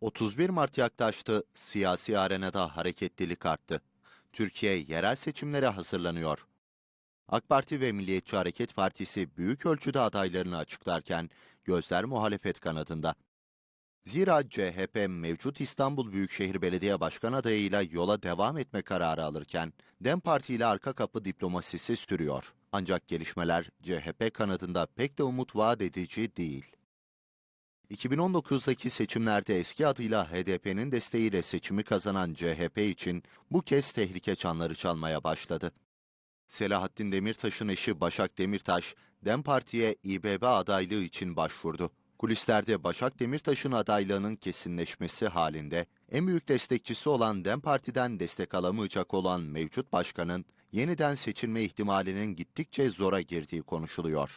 31 Mart yaklaştı, siyasi arenada hareketlilik arttı. Türkiye yerel seçimlere hazırlanıyor. AK Parti ve Milliyetçi Hareket Partisi büyük ölçüde adaylarını açıklarken gözler muhalefet kanadında. Zira CHP mevcut İstanbul Büyükşehir Belediye Başkan adayıyla yola devam etme kararı alırken DEM Parti ile arka kapı diplomasisi sürüyor. Ancak gelişmeler CHP kanadında pek de umut vaat edici değil. 2019'daki seçimlerde eski adıyla HDP'nin desteğiyle seçimi kazanan CHP için bu kez tehlike çanları çalmaya başladı. Selahattin Demirtaş'ın eşi Başak Demirtaş, DEM Parti'ye İBB adaylığı için başvurdu. Kulislerde Başak Demirtaş'ın adaylığının kesinleşmesi halinde en büyük destekçisi olan DEM Parti'den destek alamayacak olan mevcut başkanın yeniden seçilme ihtimalinin gittikçe zora girdiği konuşuluyor.